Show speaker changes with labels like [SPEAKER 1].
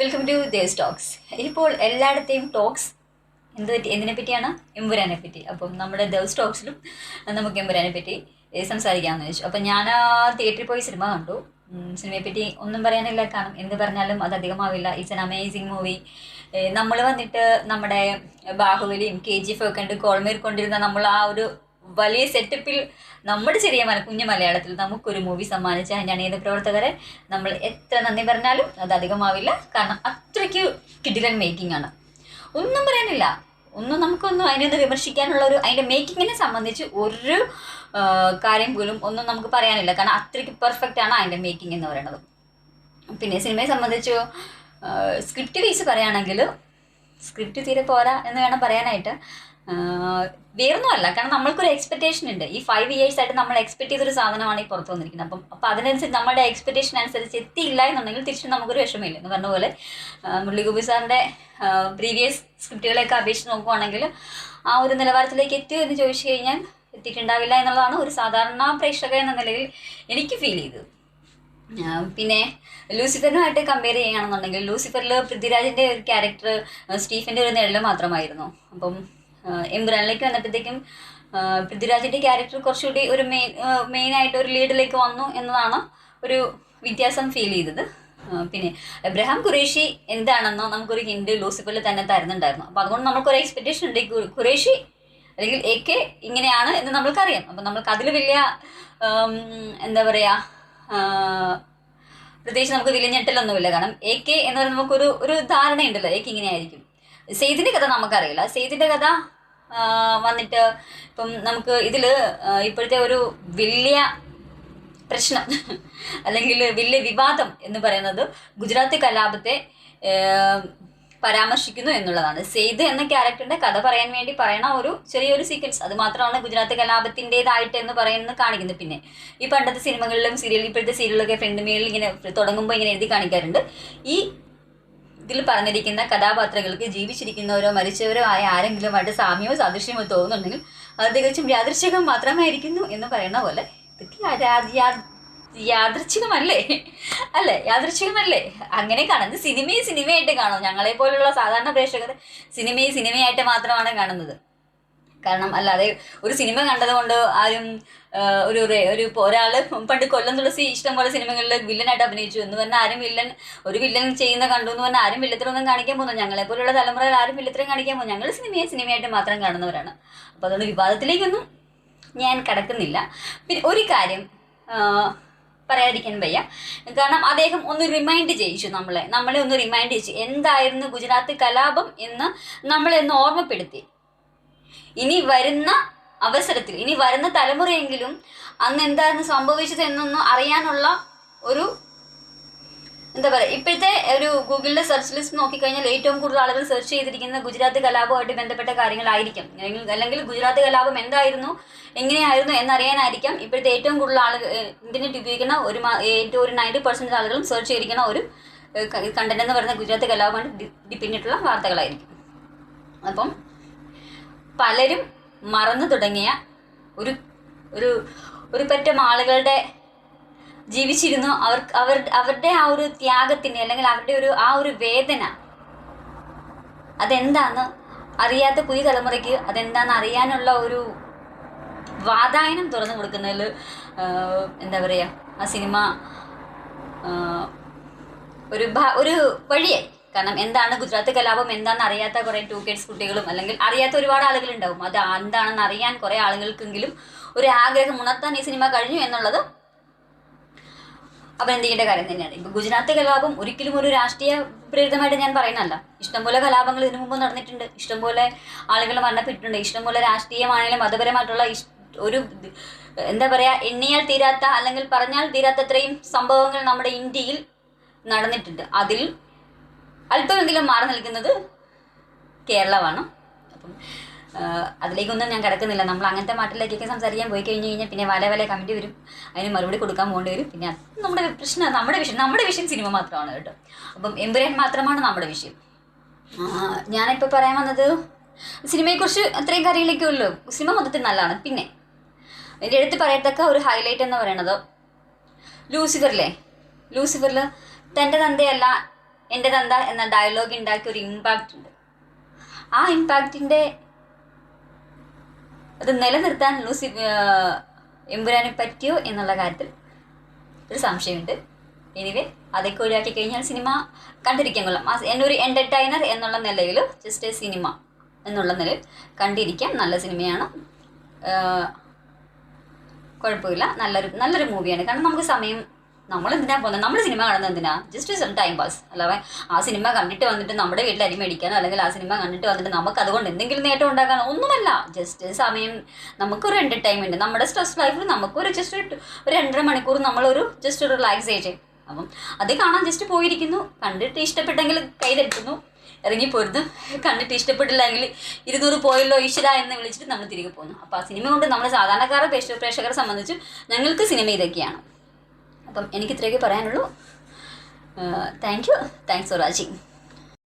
[SPEAKER 1] Welcome to there's talks ഇപ്പോൾ എല്ലായിടത്തെയും talks എന്ത് പറ്റി? എന്തിനെ പറ്റിയാണ്? എമ്പുരാനെ പറ്റി. അപ്പം നമ്മുടെ ദേവ്സ് ടോക്സിലും നമുക്ക് എമ്പുരാനെ പറ്റി സംസാരിക്കാമെന്ന് വെച്ചു. അപ്പം ഞാൻ തിയേറ്ററിൽ പോയി സിനിമ കണ്ടു. സിനിമയെ പറ്റി ഒന്നും പറയാനില്ല. കാരണം എന്ത് പറഞ്ഞാലും അത് അധികമാവില്ല. ഇറ്റ്സ് എൻ അമേസിങ് മൂവി നമ്മൾ വന്നിട്ട് നമ്മുടെ ബാഹുബലിയും കെ ജി എഫ് ഒക്കെ ഉണ്ട് കോൾമേർ കൊണ്ടിരുന്ന നമ്മൾ ആ ഒരു വലിയ സെറ്റപ്പിൽ നമ്മുടെ ചെറിയ മല കുഞ്ഞു മലയാളത്തിൽ നമുക്കൊരു മൂവി സമ്മാനിച്ച അണിയത പ്രവർത്തകരെ നമ്മൾ എത്ര നന്ദി പറഞ്ഞാലും അത് അധികമാവില്ല. കാരണം അത്രയ്ക്ക് കിടിലൻ മേക്കിംഗ് ആണ്. ഒന്നും പറയാനില്ല. ഒന്നും നമുക്കൊന്നും അതിനൊന്ന് വിമർശിക്കാനുള്ള ഒരു അതിന്റെ മേക്കിങ്ങിനെ സംബന്ധിച്ച് ഒരു കാര്യം പോലും ഒന്നും നമുക്ക് പറയാനില്ല. കാരണം അത്രയ്ക്ക് പെർഫെക്റ്റ് ആണ് അതിന്റെ മേക്കിംഗ് എന്ന് പറയുന്നത്. പിന്നെ സിനിമയെ സംബന്ധിച്ച് സ്ക്രിപ്റ്റ് വീസ് പറയുകയാണെങ്കിൽ സ്ക്രിപ്റ്റ് തീരെ പോരാ എന്ന് വേണം പറയാനായിട്ട്. വേറൊന്നുമല്ല കാരണം നമ്മൾക്കൊരു എക്സ്പെക്റ്റേഷൻ ഉണ്ട്. ഈ ഫൈവ് ഇയേഴ്സ് ആയിട്ട് നമ്മൾ എക്സ്പെക്ട് ചെയ്തൊരു സാധനമാണ് ഈ പുറത്ത് വന്നിരിക്കുന്നത്. അപ്പം അപ്പം അതിനനുസരിച്ച് നമ്മുടെ എക്സ്പെക്ടേഷൻ അനുസരിച്ച് എത്തിയില്ല എന്നുണ്ടെങ്കിൽ തിരിച്ചും നമുക്കൊരു വിഷമമില്ല. എന്ന് പറഞ്ഞ പോലെ മുരളിഗോപി മുരളി ഗോപി സാറിന്റെ പ്രീവിയസ് സ്ക്രിപ്റ്റുകളെയൊക്കെ അപേക്ഷിച്ച് നോക്കുവാണെങ്കിൽ ആ ഒരു നിലവാരത്തിലേക്ക് എത്തിയോ എന്ന് ചോദിച്ചു കഴിഞ്ഞാൽ എത്തിയിട്ടുണ്ടാവില്ല എന്നുള്ളതാണ് ഒരു സാധാരണ പ്രേക്ഷക എന്ന നിലയിൽ എനിക്ക് ഫീൽ ചെയ്തത്. പിന്നെ ലൂസിഫറിനുമായിട്ട് കമ്പയർ ചെയ്യുകയാണെന്നുണ്ടെങ്കിൽ ലൂസിഫറിൽ പൃഥ്വിരാജിന്റെ ഒരു ക്യാരക്ടർ സ്റ്റീഫന്റെ ഒരു നിഴൽ മാത്രമായിരുന്നു. അപ്പം ആ, എംബ്രാനിലേക്ക് വന്നപ്പോഴത്തേക്കും പൃഥ്വിരാജിന്റെ ക്യാരക്ടർ കുറച്ചുകൂടി ഒരു മെയിൻ മെയിൻ ആയിട്ട് ഒരു ലീഡിലേക്ക് വന്നു എന്നതാണ് ഒരു വ്യത്യാസം ഫീൽ ചെയ്തത്. പിന്നെ എബ്രഹാം ഖുറേഷി എന്താണെന്നോ നമുക്കൊരു ഹിന്റ് ലൂസിഫറിൽ തന്നെ തരുന്നുണ്ടായിരുന്നു. അപ്പോൾ അതുകൊണ്ട് നമുക്കൊരു എക്സ്പെക്ടേഷൻ ഉണ്ട് ഖുറേഷി അല്ലെങ്കിൽ എ കെ ഇങ്ങനെയാണ് എന്ന് നമ്മൾക്കറിയാം. അപ്പം നമ്മൾക്ക് അതിൽ വലിയ എന്താ പറയുക പ്രത്യേകിച്ച് നമുക്ക് വിലഞ്ഞെട്ടലൊന്നുമില്ല കാരണം എ കെ എന്ന് പറയുന്നത് നമുക്കൊരു ഒരു ധാരണയുണ്ടല്ലോ എ കെ ഇങ്ങനെയായിരിക്കും. സെയ്ദിന്റെ കഥ നമുക്കറിയില്ല. സെയ്ദിന്റെ കഥ വന്നിട്ട് ഇപ്പം നമുക്ക് ഇതിൽ ഇപ്പോഴത്തെ ഒരു വലിയ പ്രശ്നം അല്ലെങ്കിൽ വലിയ വിവാദം എന്ന് പറയുന്നത് ഗുജറാത്തി കലാപത്തെ പരാമർശിക്കുന്നു എന്നുള്ളതാണ്. സെയ്ദ് എന്ന ക്യാരക്ടറിന്റെ കഥ പറയാൻ വേണ്ടി പറയണ ഒരു ചെറിയൊരു സീക്വൻസ് അത് മാത്രമാണ് ഗുജറാത്തി കലാപത്തിന്റെതായിട്ട് എന്ന് പറയുന്നത് കാണിക്കുന്നത്. പിന്നെ ഈ പണ്ടത്തെ സിനിമകളിലും സീരിയൽ ഇപ്പോഴത്തെ സീരിയലൊക്കെ ഫ്രണ്ട് മേളിൽ ഇങ്ങനെ തുടങ്ങുമ്പോൾ ഇങ്ങനെ എഴുതി കാണിക്കാറുണ്ട്. ഈ ഇതിൽ പറഞ്ഞിരിക്കുന്ന കഥാപാത്രങ്ങൾക്ക് ജീവിച്ചിരിക്കുന്നവരോ മരിച്ചവരോ ആയ ആരെങ്കിലും ആരെങ്കിലുമായിട്ട് സാമ്യമോ സാദൃശ്യമോ തോന്നുന്നുണ്ടെങ്കിൽ അത് തികച്ചും യാദൃശ്ചികം മാത്രമായിരിക്കുന്നു എന്ന് പറയുന്ന പോലെ യാദൃച്ഛികമല്ലേ? അല്ലേ? യാദൃച്ഛികമല്ലേ? അങ്ങനെ കാണുന്നത്. സിനിമയെ സിനിമയായിട്ട് കാണും. ഞങ്ങളെ പോലുള്ള സാധാരണ പ്രേക്ഷകർ സിനിമയെ സിനിമയായിട്ട് മാത്രമാണ് കാണുന്നത്. കാരണം അല്ലാതെ ഒരു സിനിമ കണ്ടതുകൊണ്ട് ആരും ഒരു ഒരു ഒരാൾ പണ്ട് കൊല്ലം തുളസി ഇഷ്ടം പോലെ സിനിമകളിൽ വില്ലനായിട്ട് അഭിനയിച്ചു എന്ന് പറഞ്ഞാൽ ആരും വില്ലൻ ഒരു വില്ലൻ ചെയ്യുന്ന കണ്ടു എന്ന് പറഞ്ഞാൽ ആരും വില്ലത്തിലൊന്നും കാണിക്കാൻ പോകുന്നു ഞങ്ങളെ പോലുള്ള തലമുറയിൽ ആരും വില്ലത്തിലും കാണിക്കാൻ പോകും ഞങ്ങൾ സിനിമയെ സിനിമയായിട്ട് മാത്രം കാണുന്നവരാണ്. അപ്പോൾ അതുകൊണ്ട് വിവാദത്തിലേക്കൊന്നും ഞാൻ കടക്കുന്നില്ല. പിന്നെ ഒരു കാര്യം പറയാതിരിക്കാൻ വയ്യ. കാരണം അദ്ദേഹം ഒന്ന് റിമൈൻഡ് ചെയ്യിച്ചു നമ്മളെ. നമ്മളെ ഒന്ന് റിമൈൻഡ് ചെയ്യിച്ചു. എന്തായിരുന്നു ഗുജറാത്ത് കലാപം എന്ന് നമ്മളെ ഒന്ന് ഓർമ്മപ്പെടുത്തി. ഇനി വരുന്ന അവസരത്തിൽ ഇനി വരുന്ന തലമുറയെങ്കിലും അന്ന് എന്തായിരുന്നു സംഭവിച്ചത് എന്നൊന്നും അറിയാനുള്ള ഒരു എന്താ പറയുക ഇപ്പോഴത്തെ ഒരു ഗൂഗിളിലെ സെർച്ച് ലിസ്റ്റ് നോക്കിക്കഴിഞ്ഞാൽ ഏറ്റവും കൂടുതൽ ആളുകൾ സെർച്ച് ചെയ്തിരിക്കുന്ന ഗുജറാത്ത് കലാപവുമായിട്ട് ബന്ധപ്പെട്ട കാര്യങ്ങളായിരിക്കും. അല്ലെങ്കിൽ ഗുജറാത്ത് കലാപം എന്തായിരുന്നു എങ്ങനെയായിരുന്നു എന്നറിയാനായിരിക്കാം ഇപ്പോഴത്തെ ഏറ്റവും കൂടുതൽ ആളുകൾ ഇന്റർനെറ്റ് ഉപയോഗിക്കുന്ന ഒരു ഏറ്റവും ഒരു നയന്റി പെർസെന്റ് ആളുകളും സെർച്ച് ചെയ്തിരിക്കുന്ന ഒരു കണ്ടന്റ് എന്ന് പറയുന്ന ഗുജറാത്ത് കലാപമായിട്ട് ഡി- ഡി- വാർത്തകളായിരിക്കും. അപ്പം പലരും മറന്നു തുടങ്ങിയ ഒരു ഒരു ഒരു പറ്റം ആളുകളുടെ ജീവിച്ചിരുന്നു. അവർ അവർ അവരുടെ ആ ഒരു ത്യാഗത്തിന് അല്ലെങ്കിൽ അവരുടെ ഒരു ആ ഒരു വേദന അതെന്താന്ന് അറിയാത്ത പുതിയ തലമുറയ്ക്ക് അതെന്താന്ന് അറിയാനുള്ള ഒരു വാതായനം തുറന്നു കൊടുക്കുന്നതിൽ എന്താ പറയുക ആ സിനിമ ഒരു ഒരു വഴിയായി. കാരണം എന്താണ് ഗുജറാത്ത് കലാപം? എന്താണെന്ന് അറിയാത്ത കുറേ ടു കിഡ്സ് കുട്ടികളും അല്ലെങ്കിൽ അറിയാത്ത ഒരുപാട് ആളുകളുണ്ടാവും. അത് എന്താണെന്ന് അറിയാൻ കുറേ ആളുകൾക്കെങ്കിലും ഒരു ആഗ്രഹം ഉണർത്താൻ ഈ സിനിമ കഴിഞ്ഞു എന്നുള്ളത് ചെയ്യേണ്ട കാര്യം തന്നെയാണ്. ഇപ്പൊ ഗുജറാത്ത് കലാപം ഒരിക്കലും ഒരു രാഷ്ട്രീയ പ്രേരിതമായിട്ട് ഞാൻ പറയുന്നതല്ല. ഇഷ്ടംപോലെ കലാപങ്ങൾ ഇതിനു മുമ്പ് നടന്നിട്ടുണ്ട്. ഇഷ്ടംപോലെ ആളുകൾ മരണപ്പെട്ടിട്ടുണ്ട്. ഇഷ്ടംപോലെ രാഷ്ട്രീയമാണെങ്കിലും മതപരമായിട്ടുള്ള ഒരു എന്താ പറയാ എണ്ണിയാൽ തീരാത്ത അല്ലെങ്കിൽ പറഞ്ഞാൽ തീരാത്തത്രയും സംഭവങ്ങൾ നമ്മുടെ ഇന്ത്യയിൽ നടന്നിട്ടുണ്ട്. അതിൽ അല്പമെങ്കിലും മാറി നിൽക്കുന്നത് കേരളമാണ്. അപ്പം അതിലേക്കൊന്നും ഞാൻ കിടക്കുന്നില്ല. നമ്മൾ അങ്ങനത്തെ മാറ്റിലേക്കൊക്കെ സംസാരിക്കാൻ പോയി കഴിഞ്ഞ് കഴിഞ്ഞാൽ പിന്നെ വല വല കമന്റ് വരും. അതിന് മറുപടി കൊടുക്കാൻ പോകേണ്ടി വരും. പിന്നെ നമ്മുടെ പ്രശ്നം നമ്മുടെ വിഷയം നമ്മുടെ വിഷയം സിനിമ മാത്രമാണ് കേട്ടോ. അപ്പം എമ്പുരാൻ മാത്രമാണ് നമ്മുടെ വിഷയം. ഞാനിപ്പോൾ പറയാൻ വന്നത് സിനിമയെക്കുറിച്ച് അത്രയും കാര്യങ്ങളൊക്കെ ഉള്ളൂ. സിനിമ മൊത്തത്തിൽ നല്ലതാണ്. പിന്നെ എന്റെ എടുത്ത് പറയത്തക്ക ഒരു ഹൈലൈറ്റ് എന്ന് പറയണത് ലൂസിഫറിലെ ലൂസിഫറിൽ തന്റെ തന്തയല്ല എന്റെ തന്ത എന്ന ഡയലോഗ് ഉണ്ടാക്കിയ ഒരു ഇമ്പാക്റ്റ് ഉണ്ട് ആ ഇമ്പാക്റ്റിന്റെ അത് നിലനിർത്താൻ ലൂസി എമ്പുരാനെ പറ്റിയോ എന്നുള്ള കാര്യത്തിൽ ഒരു സംശയമുണ്ട്. എനിവേ അതൊക്കെ ഒഴിവാക്കി കഴിഞ്ഞാൽ സിനിമ കണ്ടിരിക്കാൻ കൊള്ളാം. ആ എന്നെ ഒരു എന്റർടൈനർ എന്നുള്ള നിലയിൽ ജസ്റ്റ് എ സിനിമ എന്നുള്ള നിലയിൽ കണ്ടിരിക്കാം. നല്ല സിനിമയാണ്. കുഴപ്പമില്ല. നല്ലൊരു നല്ലൊരു മൂവിയാണ് കാരണം നമുക്ക് സമയം നമ്മൾ എന്തിനാ പോകുന്നത് നമ്മൾ സിനിമ കാണുന്നത് എന്തിനാ ജസ്റ്റ് ടൈം പാസ് അല്ലാതെ ആ സിനിമ കണ്ടിട്ട് വന്നിട്ട് നമ്മുടെ വീട്ടിൽ അരി മേടിക്കാനോ അല്ലെങ്കിൽ ആ സിനിമ കണ്ടിട്ട് വന്നിട്ട് നമുക്ക് അതുകൊണ്ട് എന്തെങ്കിലും നേട്ടം ഉണ്ടാക്കാനോ ഒന്നുമല്ല. ജസ്റ്റ് സമയം നമുക്കൊരു എന്റർടൈൻമെന്റ് നമ്മുടെ സ്ട്രെസ് ലൈഫിൽ നമുക്കൊരു ജസ്റ്റ് ഒരു ഒരു രണ്ടര മണിക്കൂർ നമ്മളൊരു ജസ്റ്റ് ഒരു റിലാക്സേഷൻ അപ്പം അത് കാണാൻ ജസ്റ്റ് പോയിരിക്കുന്നു. കണ്ടിട്ട് ഇഷ്ടപ്പെട്ടെങ്കിൽ കൈതെടുക്കുന്നു ഇറങ്ങിപ്പോരുന്നു. കണ്ടിട്ട് ഇഷ്ടപ്പെട്ടില്ലെങ്കിൽ ഇരുന്നൂറ് പോയല്ലോ ഈശ്വര എന്ന് വിളിച്ചിട്ട് നമ്മൾ തിരികെ പോകുന്നു അപ്പോൾ ആ സിനിമ കൊണ്ട് നമ്മൾ സാധാരണക്കാരെ പ്രേക്ഷ പ്രേക്ഷകരെ സംബന്ധിച്ച് ഞങ്ങൾക്ക് സിനിമ ഇതൊക്കെയാണ്. അപ്പം എനിക്ക് ഇത്രയൊക്കെ പറയാനുള്ളൂ thank you thanks for watching